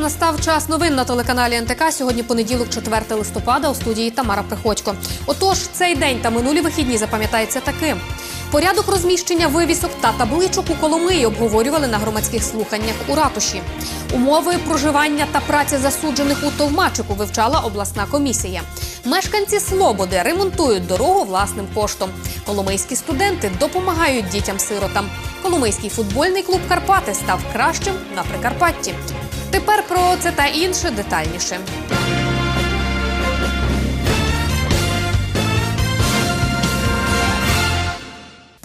настав час новин на телеканалі НТК. Сьогодні понеділок, 4 листопада, у студії Тамара Приходько. Отож, цей день та минулі вихідні запам'ятається таким. Порядок розміщення вивісок та табличок у Коломиї обговорювали на громадських слуханнях у ратуші. Умови проживання та праці засуджених у Товмачику вивчала обласна комісія. Мешканці Слободи ремонтують дорогу власним коштом. Коломийські студенти допомагають дітям-сиротам. Коломийський футбольний клуб Карпати став кращим на Прикарпатті. Тепер про це та інше детальніше.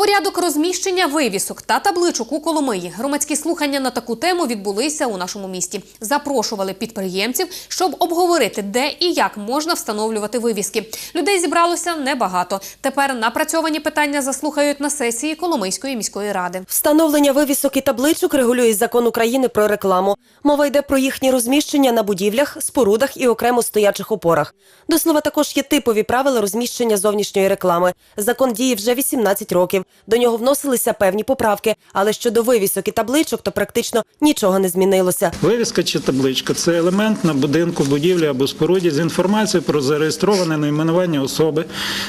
Порядок розміщення вивісок та табличок у Коломиї. Громадські слухання на таку тему відбулися у нашому місті. Запрошували підприємців, щоб обговорити, де і як можна встановлювати вивіски. Людей зібралося небагато. Тепер напрацьовані питання заслухають на сесії Коломийської міської ради. Встановлення вивісок і табличок регулює закон України про рекламу. Мова йде про їхнє розміщення на будівлях, спорудах і окремо стоячих опорах. До слова, також є типові правила розміщення зовнішньої реклами. Закон діє вже 18 років. До нього вносилися певні поправки, але щодо вивісок і табличок, то практично нічого не змінилося. Вивіска чи табличка це елемент на будинку, будівлі або споруді з інформацією про зареєстроване найменування особи,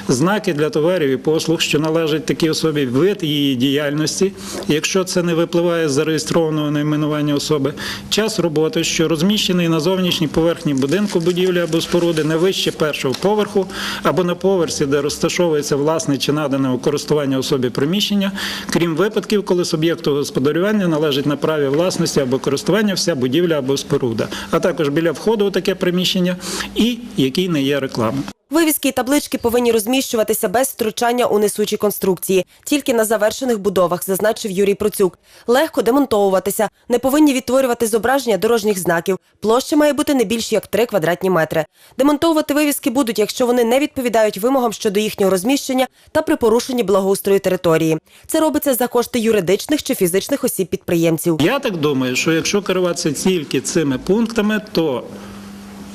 знаки для товарів і послуг, що належать такій особі, вид її діяльності, якщо це не випливає з зареєстрованого найменування особи, час роботи, що розміщений на зовнішній поверхні будинку, будівлі або споруди, не вище першого поверху, або на поверсі, де розташовується власне чи надане у користування особі приміщення, крім випадків, коли суб'єкту господарювання належить на праві власності або користування вся будівля або споруда, а також біля входу у таке приміщення і який не є рекламою. Вивіски і таблички повинні розміщуватися без втручання у несучі конструкції, тільки на завершених будовах, зазначив Юрій Процюк. Легко демонтовуватися, не повинні відтворювати зображення дорожніх знаків. Площа має бути не більш як 3 квадратні метри. Демонтовувати вивіски будуть, якщо вони не відповідають вимогам щодо їхнього розміщення та при порушенні благоустрою території. Це робиться за кошти юридичних чи фізичних осіб підприємців. Я так думаю, що якщо керуватися тільки цими пунктами, то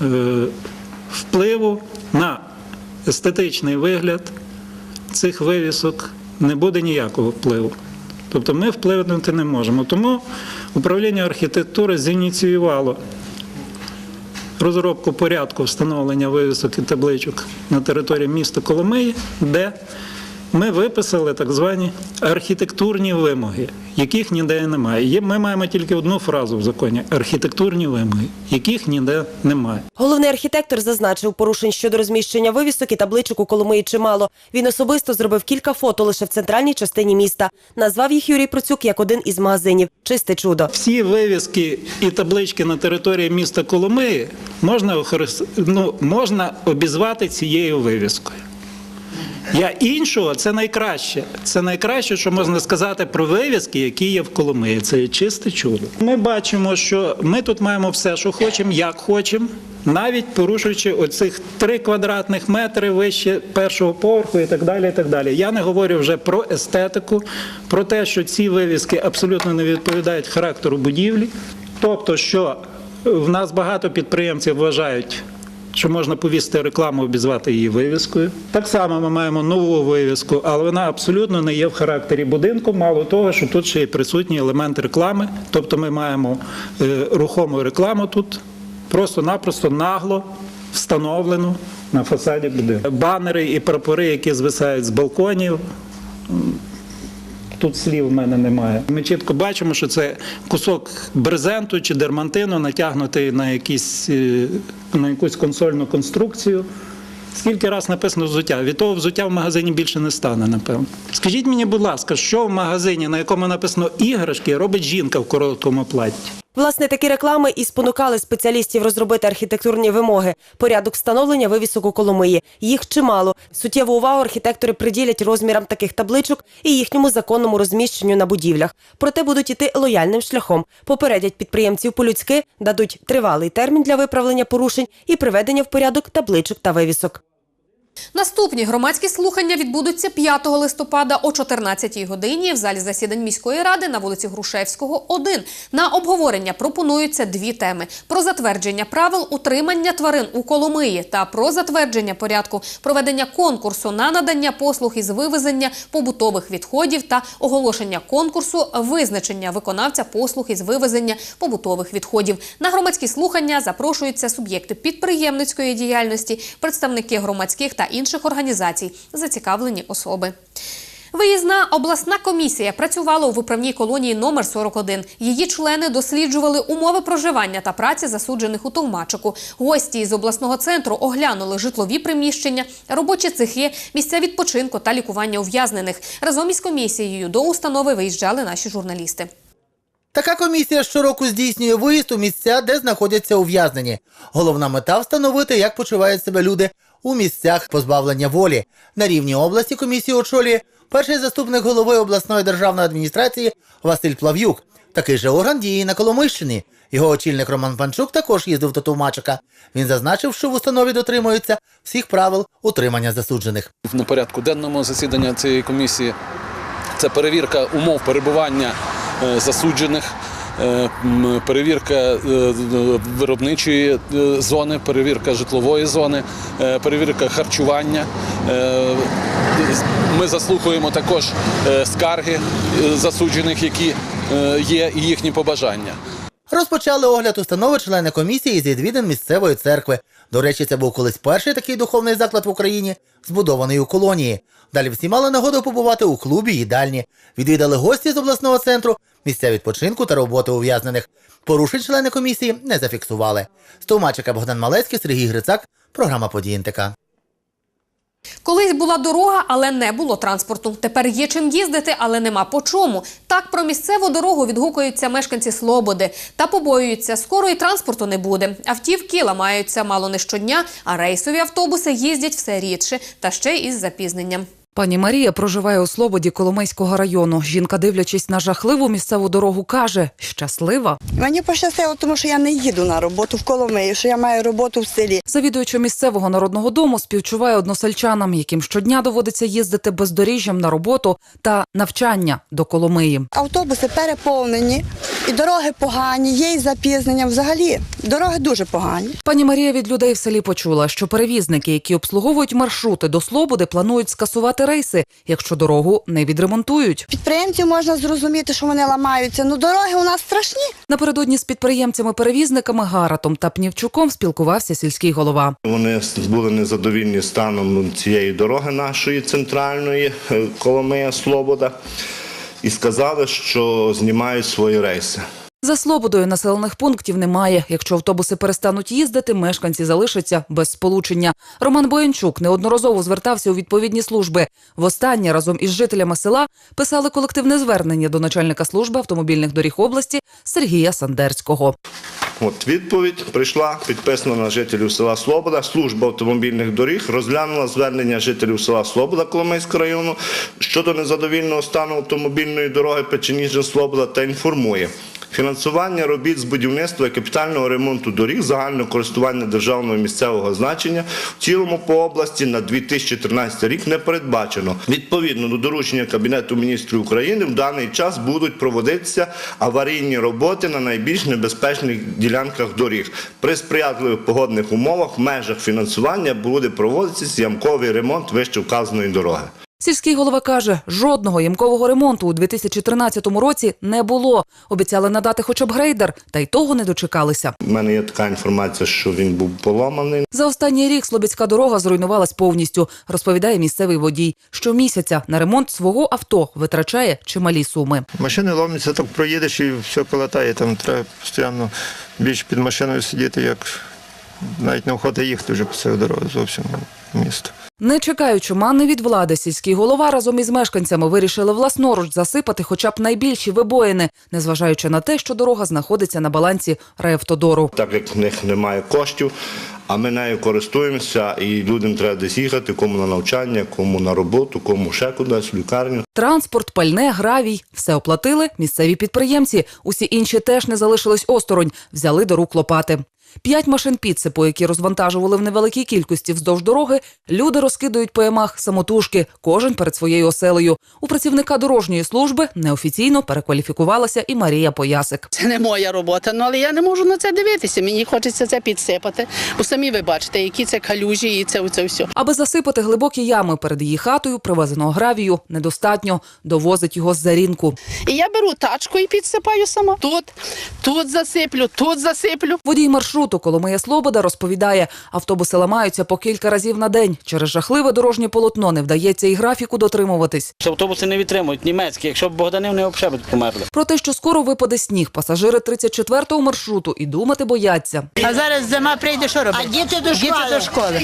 е, впливу на естетичний вигляд цих вивісок не буде ніякого впливу. Тобто ми впливати не можемо. Тому управління архітектури зініціювало розробку порядку встановлення вивісок і табличок на території міста Коломиї, де ми виписали так звані архітектурні вимоги, яких ніде немає. Ми маємо тільки одну фразу в законі архітектурні вимоги, яких ніде немає. Головний архітектор зазначив, порушень щодо розміщення вивісок і табличок у Коломиї чимало. Він особисто зробив кілька фото лише в центральній частині міста. Назвав їх Юрій Процюк як один із магазинів. Чисте чудо. Всі вивіски і таблички на території міста Коломиї можна, ну, можна обізвати цією вивіскою. Я іншого це найкраще. Це найкраще, що можна сказати про вивіски, які є в Коломиї. Це чисте чудо. Ми бачимо, що ми тут маємо все, що хочемо, як хочемо, навіть порушуючи оцих три квадратних метри вище першого поверху і так далі. І так далі. Я не говорю вже про естетику, про те, що ці вивіски абсолютно не відповідають характеру будівлі. Тобто, що в нас багато підприємців вважають що можна повісити рекламу, обізвати її вивіскою. Так само ми маємо нову вивіску, але вона абсолютно не є в характері будинку. Мало того, що тут ще є присутній елемент реклами. Тобто ми маємо е, рухому рекламу тут просто-напросто нагло встановлену на фасаді будинку. Банери і прапори, які звисають з балконів. Тут слів в мене немає. Ми чітко бачимо, що це кусок брезенту чи дермантину, натягнутий на, якісь, е, на якусь консольну конструкцію. Скільки раз написано взуття? Від того взуття в магазині більше не стане, напевно. Скажіть мені, будь ласка, що в магазині, на якому написано іграшки, робить жінка в короткому платті? Власне, такі реклами і спонукали спеціалістів розробити архітектурні вимоги, порядок встановлення вивісок у Коломиї. Їх чимало. Суттєву увагу архітектори приділять розмірам таких табличок і їхньому законному розміщенню на будівлях. Проте будуть іти лояльним шляхом. Попередять підприємців по-людськи, дадуть тривалий термін для виправлення порушень і приведення в порядок табличок та вивісок. Наступні громадські слухання відбудуться 5 листопада о 14 годині в залі засідань міської ради на вулиці Грушевського, 1. На обговорення пропонуються дві теми: про затвердження правил утримання тварин у Коломиї та про затвердження порядку проведення конкурсу на надання послуг із вивезення побутових відходів та оголошення конкурсу визначення виконавця послуг із вивезення побутових відходів. На громадські слухання запрошуються суб'єкти підприємницької діяльності, представники громадських та інших організацій, зацікавлені особи. Виїзна обласна комісія працювала у виправній колонії номер 41. Її члени досліджували умови проживання та праці засуджених у Товмачику. Гості із обласного центру оглянули житлові приміщення, робочі цехи, місця відпочинку та лікування ув'язнених. Разом із комісією до установи виїжджали наші журналісти. Така комісія щороку здійснює виїзд у місця, де знаходяться ув'язнені. Головна мета встановити, як почувають себе люди у місцях позбавлення волі. На рівні області комісію очолює перший заступник голови обласної державної адміністрації Василь Плав'юк. Такий же орган діє на Коломийщині. Його очільник Роман Панчук також їздив до Товмачика. Він зазначив, що в установі дотримуються всіх правил утримання засуджених. на порядку денному засідання цієї комісії. Це перевірка умов перебування е, засуджених, перевірка е, виробничої е, зони, перевірка житлової зони, е, перевірка харчування. Е, Ми заслухаємо також е, скарги е, засуджених, які е, є, і їхні побажання. Розпочали огляд установи члени комісії з відвідин місцевої церкви. До речі, це був колись перший такий духовний заклад в Україні, збудований у колонії. Далі всі мали нагоду побувати у клубі їдальні. Відвідали гості з обласного центру, місця відпочинку та роботи ув'язнених. Порушень члени комісії не зафіксували. З Товмачика Богдан Малецький, Сергій Грицак, програма «Події НТК». Колись була дорога, але не було транспорту. Тепер є чим їздити, але нема по чому. Так про місцеву дорогу відгукуються мешканці Слободи та побоюються, скоро і транспорту не буде. Автівки ламаються мало не щодня, а рейсові автобуси їздять все рідше та ще із запізненням. Пані Марія проживає у Слободі Коломийського району. Жінка, дивлячись на жахливу місцеву дорогу, каже, щаслива. Мені пощастило, тому що я не їду на роботу в Коломиї, що я маю роботу в селі. Завідуючи місцевого народного дому, співчуває односельчанам, яким щодня доводиться їздити бездоріжжям на роботу та навчання до Коломиї. Автобуси переповнені, і дороги погані, є і запізнення. Взагалі, дороги дуже погані. Пані Марія від людей в селі почула, що перевізники, які обслуговують маршрути до Слободи, планують скасувати рейси, якщо дорогу не відремонтують. Підприємців можна зрозуміти, що вони ламаються. Ну дороги у нас страшні. Напередодні з підприємцями-перевізниками Гаратом та Пнівчуком спілкувався сільський голова. Вони були незадовільні станом цієї дороги нашої центральної е, Коломия Слобода і сказали, що знімають свої рейси. За Слободою населених пунктів немає. Якщо автобуси перестануть їздити, мешканці залишаться без сполучення. Роман Боянчук неодноразово звертався у відповідні служби. Востаннє разом із жителями села писали колективне звернення до начальника служби автомобільних доріг області Сергія Сандерського. От відповідь прийшла, підписана на жителів села Слобода. Служба автомобільних доріг розглянула звернення жителів села Слобода Коломийського району щодо незадовільного стану автомобільної дороги Печеніжин Слобода та інформує. Фінансування робіт з будівництва і капітального ремонту доріг загального користування державного і місцевого значення в цілому по області на 2013 рік не передбачено. Відповідно до доручення Кабінету міністрів України в даний час будуть проводитися аварійні роботи на найбільш небезпечних ділянках доріг. При сприятливих погодних умовах в межах фінансування буде проводитися ямковий ремонт вище вказаної дороги. Сільський голова каже, жодного ямкового ремонту у 2013 році не було. Обіцяли надати хоча б грейдер, та й того не дочекалися. У мене є така інформація, що він був поламаний. За останній рік Слобідська дорога зруйнувалась повністю, розповідає місцевий водій. Щомісяця на ремонт свого авто витрачає чималі суми. Машини ломляться, так проїдеш і все колотає. Там треба постійно більше під машиною сидіти, як навіть не охота їхати вже по цій дорозі зовсім в місто. Не чекаючи мани від влади, сільський голова разом із мешканцями вирішили власноруч засипати хоча б найбільші вибоїни, незважаючи на те, що дорога знаходиться на балансі райавтодору. Так як в них немає коштів, а ми нею користуємося, і людям треба десь їхати, кому на навчання, кому на роботу, кому ще кудись, в лікарню. Транспорт, пальне, гравій – все оплатили місцеві підприємці. Усі інші теж не залишились осторонь, взяли до рук лопати. П'ять машин підсипу, які розвантажували в невеликій кількості вздовж дороги, люди розкидують по ямах самотужки, кожен перед своєю оселею. У працівника дорожньої служби неофіційно перекваліфікувалася і Марія Поясик. Це не моя робота, ну але я не можу на це дивитися. Мені хочеться це підсипати. Бо самі ви бачите, які це калюжі і це, це все. Аби засипати глибокі ями перед її хатою, привезеного гравію недостатньо. Довозить його з-за рінку. І я беру тачку і підсипаю сама. Тут, тут засиплю, тут засиплю. Водій маршруту Коломия Слобода розповідає, автобуси ламаються по кілька разів на день. Через жахливе дорожнє полотно не вдається і графіку дотримуватись. Автобуси не відтримують німецькі. Якщо б Богдани вони взагалі б померли. Про те, що скоро випаде сніг, пасажири 34-го маршруту і думати бояться. А зараз зима прийде, що робити? А діти до школи. Діти до школи.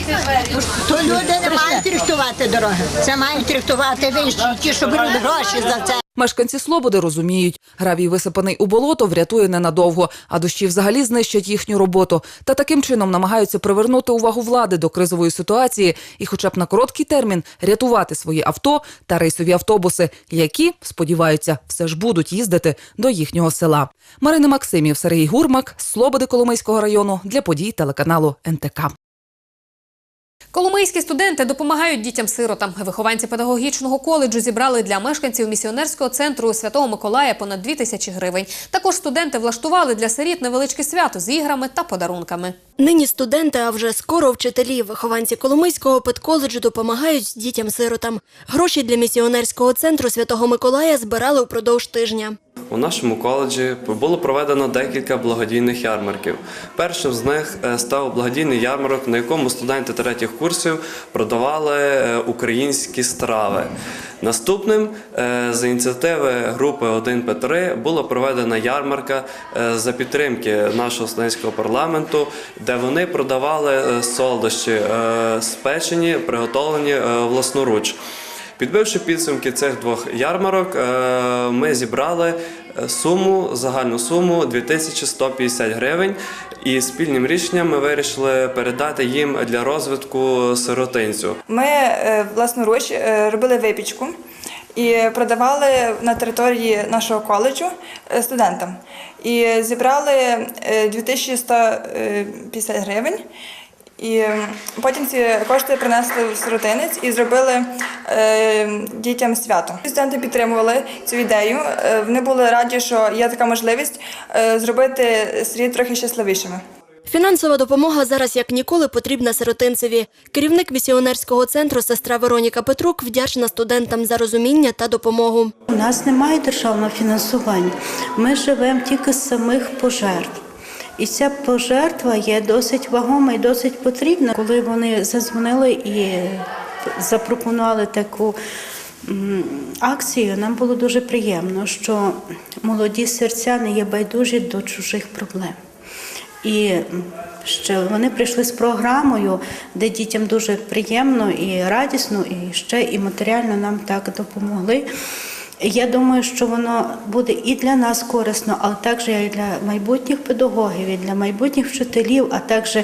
То люди не мають рихтувати дороги. Це мають рихтувати вищі, ті, що беруть гроші за це. Мешканці Слободи розуміють, гравій висипаний у болото врятує ненадовго, а дощі взагалі знищать їхню роботу. Та таким чином намагаються привернути увагу влади до кризової ситуації і, хоча б на короткий термін, рятувати свої авто та рейсові автобуси, які сподіваються, все ж будуть їздити до їхнього села. Марина Максимів, Сергій Гурмак, Слободи Коломийського району для подій телеканалу НТК. Коломийські студенти допомагають дітям-сиротам. Вихованці педагогічного коледжу зібрали для мешканців місіонерського центру Святого Миколая понад 2 тисячі гривень. Також студенти влаштували для сиріт невеличке свято з іграми та подарунками. Нині студенти, а вже скоро вчителі, вихованці Коломийського педколеджу допомагають дітям-сиротам. Гроші для місіонерського центру Святого Миколая збирали упродовж тижня. У нашому коледжі було проведено декілька благодійних ярмарків. Першим з них е, став благодійний ярмарок, на якому студенти третіх курсів продавали е, українські страви. Наступним е, за ініціативи групи 1П3 була проведена ярмарка за підтримки нашого студентського парламенту, де вони продавали солодощі спечені, приготовлені власноруч. Підбивши підсумки цих двох ярмарок, е, ми зібрали суму, загальну суму 2150 гривень. І спільним рішенням ми вирішили передати їм для розвитку сиротинцю. Ми е, власноруч е, робили випічку і продавали на території нашого коледжу студентам. І зібрали е, 2150 гривень. І потім ці кошти принесли в сиротинець і зробили е, дітям свято. Студенти підтримували цю ідею. Е, вони були раді, що є така можливість е, зробити сиріт трохи щасливішими. Фінансова допомога зараз як ніколи потрібна сиротинцеві. Керівник місіонерського центру сестра Вероніка Петрук вдячна студентам за розуміння та допомогу. У нас немає державного фінансування. Ми живемо тільки з самих пожертв. І ця пожертва є досить вагома і досить потрібна. Коли вони задзвонили і запропонували таку акцію, нам було дуже приємно, що молоді серця не є байдужі до чужих проблем. І ще вони прийшли з програмою, де дітям дуже приємно і радісно, і ще і матеріально нам так допомогли. Я думаю, що воно буде і для нас корисно, але також і для майбутніх педагогів, і для майбутніх вчителів, а також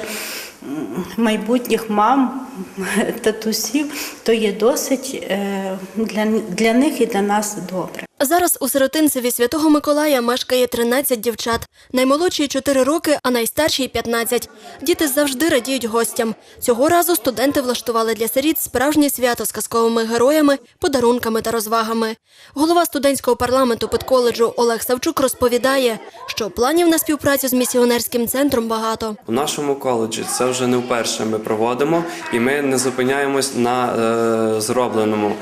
майбутніх мам, татусів, то є досить е, для, для них і для нас добре. Зараз у сиротинцеві Святого Миколая мешкає 13 дівчат. Наймолодшій 4 роки, а найстаршій 15. Діти завжди радіють гостям. Цього разу студенти влаштували для сиріт справжнє свято з казковими героями, подарунками та розвагами. Голова студентського парламенту педколеджу Олег Савчук розповідає, що планів на співпрацю з місіонерським центром багато. У нашому коледжі це вже не вперше ми проводимо, і ми не зупиняємось на е, зробленому.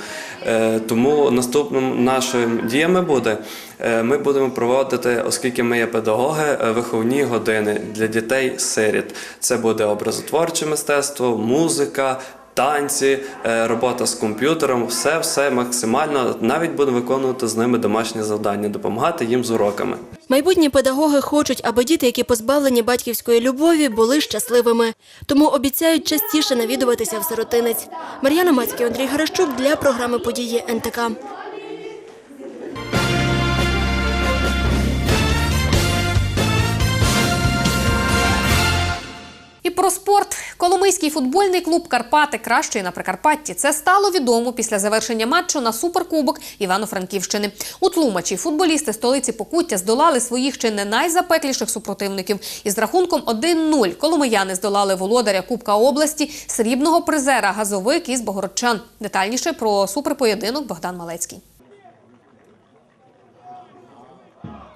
Е, тому наступним нашим діями буде, е, ми будемо проводити, оскільки ми є педагоги, е, виховні години для дітей-сиріт. Це буде образотворче мистецтво, музика. Танці, е, робота з комп'ютером, все все максимально. Навіть будемо виконувати з ними домашні завдання, допомагати їм з уроками. Майбутні педагоги хочуть, аби діти, які позбавлені батьківської любові, були щасливими. Тому обіцяють частіше навідуватися в сиротинець. Мар'яна Мацький, Андрій Гарашчук для програми події НТК. Про спорт. Коломийський футбольний клуб Карпати кращий на Прикарпатті. Це стало відомо після завершення матчу на суперкубок Івано-Франківщини. У Тлумачі футболісти столиці Покуття здолали своїх чи не найзапекліших супротивників. Із рахунком 1-0 коломияни здолали володаря Кубка області срібного призера газовик із Богородчан. Детальніше про суперпоєдинок Богдан Малецький.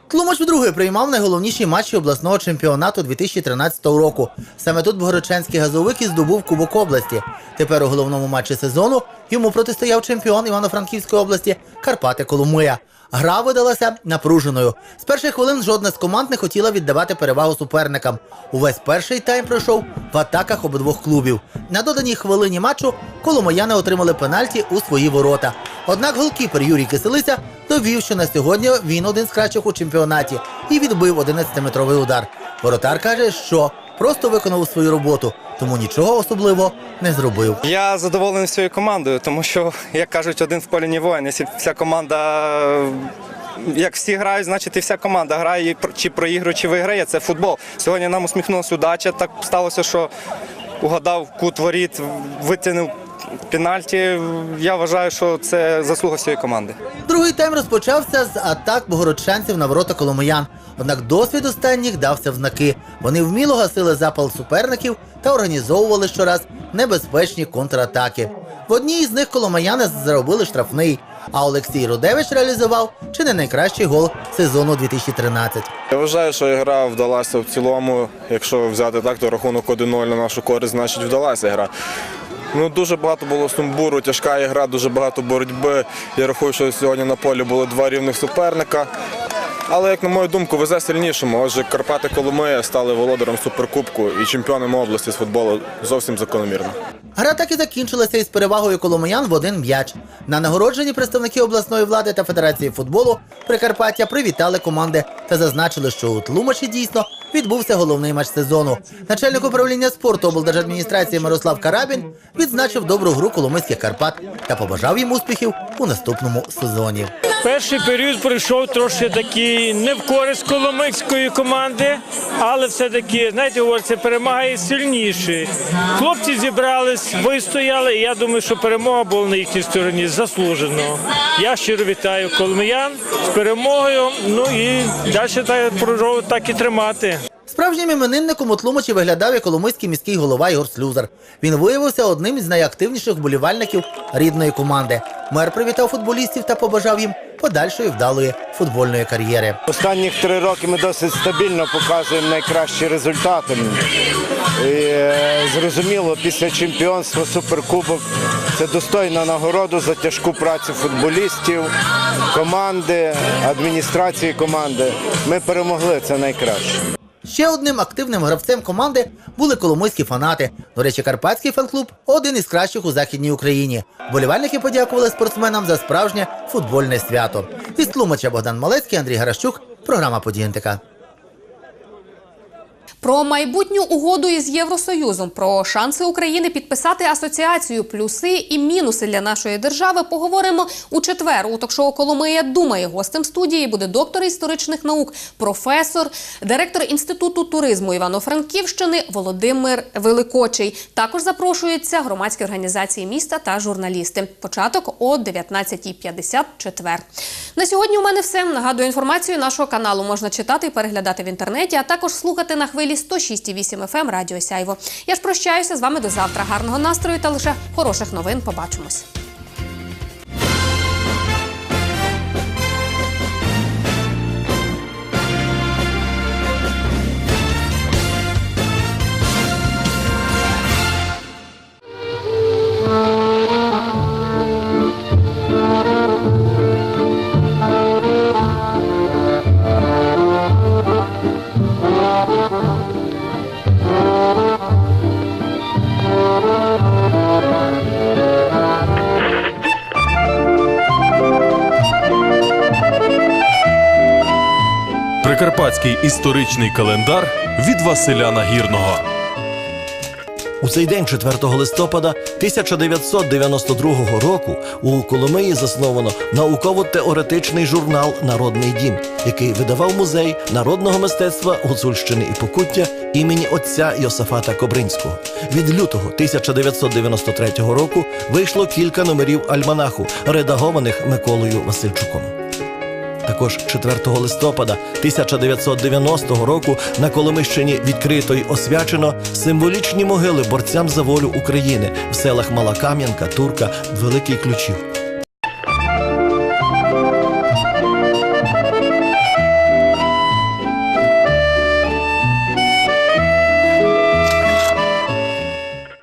Тлумач вдруге приймав найголовніші матчі обласного чемпіонату 2013 року. Саме тут Богородчанський газовик і здобув Кубок області. Тепер у головному матчі сезону йому протистояв чемпіон Івано-Франківської області Карпати Коломия. Гра видалася напруженою. З перших хвилин жодна з команд не хотіла віддавати перевагу суперникам. Увесь перший тайм пройшов в атаках обидвох клубів. На доданій хвилині матчу коломияни отримали пенальті у свої ворота. Однак голкіпер Юрій Киселиця довів, що на сьогодні він один з кращих у чемпіонаті і відбив 11-метровий удар. Воротар каже, що просто виконав свою роботу, тому нічого особливого не зробив. Я задоволений своєю командою, тому що, як кажуть, один в полі не воїн. Якщо вся команда. е, Як всі грають, значить і вся команда грає, чи проігрує, чи виграє. Це футбол. Сьогодні нам усміхнулася удача. Так сталося, що угадав кут воріт, витягнув пенальті. Я вважаю, що це заслуга всієї команди. Другий тайм розпочався з атак богородчанців на ворота коломиян. Однак досвід останніх дався в знаки. Вони вміло гасили запал суперників та організовували щораз небезпечні контратаки. В одній із них коломияни заробили штрафний, а Олексій Рудевич реалізував чи не найкращий гол сезону 2013. Я вважаю, що гра вдалася в цілому. Якщо взяти так, то рахунок 1-0 на нашу користь, значить вдалася гра. Ну, дуже багато було сумбуру, тяжка ігра, дуже багато боротьби. Я рахую, що сьогодні на полі було два рівних суперника. Але, як на мою думку, везе сильнішому. Отже, Карпати Коломия стали володарем суперкубку і чемпіоном області з футболу зовсім закономірно. Гра так і закінчилася із перевагою коломиян в один м'яч. На нагородженні представники обласної влади та Федерації футболу Прикарпаття привітали команди та зазначили, що у Тлумачі дійсно відбувся головний матч сезону. Начальник управління спорту облдержадміністрації Мирослав Карабін відзначив добру гру коломийських Карпат та побажав їм успіхів у наступному сезоні. Перший період пройшов трошки такий не в користь коломийської команди, але все-таки, знаєте, говориться, перемагає сильніший. Хлопці зібрались, вистояли, і я думаю, що перемога була на їхній стороні заслужено. Я щиро вітаю коломиян з перемогою. Ну і далі так, так і тримати. Справжнім іменинником у Тлумачі виглядав і коломийський міський голова Ігор Слюзар. Він виявився одним із найактивніших вболівальників рідної команди. Мер привітав футболістів та побажав їм подальшої вдалої футбольної кар'єри. Останніх три роки ми досить стабільно показуємо найкращі результати. І, е, зрозуміло, після чемпіонства Суперкубок це достойна нагорода за тяжку працю футболістів, команди, адміністрації команди. Ми перемогли це найкраще. Ще одним активним гравцем команди були коломойські фанати. До речі, карпатський фан-клуб один із кращих у західній Україні. Болівальники подякували спортсменам за справжнє футбольне свято. Із Тлумача Богдан Малецький, Андрій Гаращук. Програма «Події НТК». Про майбутню угоду із Євросоюзом, про шанси України підписати асоціацію, плюси і мінуси для нашої держави поговоримо у четвер. У ток-шоу Коломия думає. Гостем студії буде доктор історичних наук, професор, директор інституту туризму Івано-Франківщини Володимир Великочий. Також запрошуються громадські організації міста та журналісти. Початок о 19.50 четвер. На сьогодні у мене все. Нагадую, інформацію нашого каналу можна читати і переглядати в інтернеті, а також слухати на хвилі 106,8 FM Радіо Сяйво. Я ж прощаюся з вами до завтра. Гарного настрою та лише хороших новин. Побачимось. Прикарпатський історичний календар від Василя Нагірного. У цей день, 4 листопада 1992 року, у Коломиї засновано науково-теоретичний журнал Народний дім, який видавав музей народного мистецтва Гуцульщини і Покуття імені отця Йосафата Кобринського. Від лютого 1993 року вийшло кілька номерів альманаху, редагованих Миколою Васильчуком. Також 4 листопада 1990 року на Коломищині відкрито й освячено символічні могили борцям за волю України в селах Мала Кам'янка, Турка, Великий Ключів.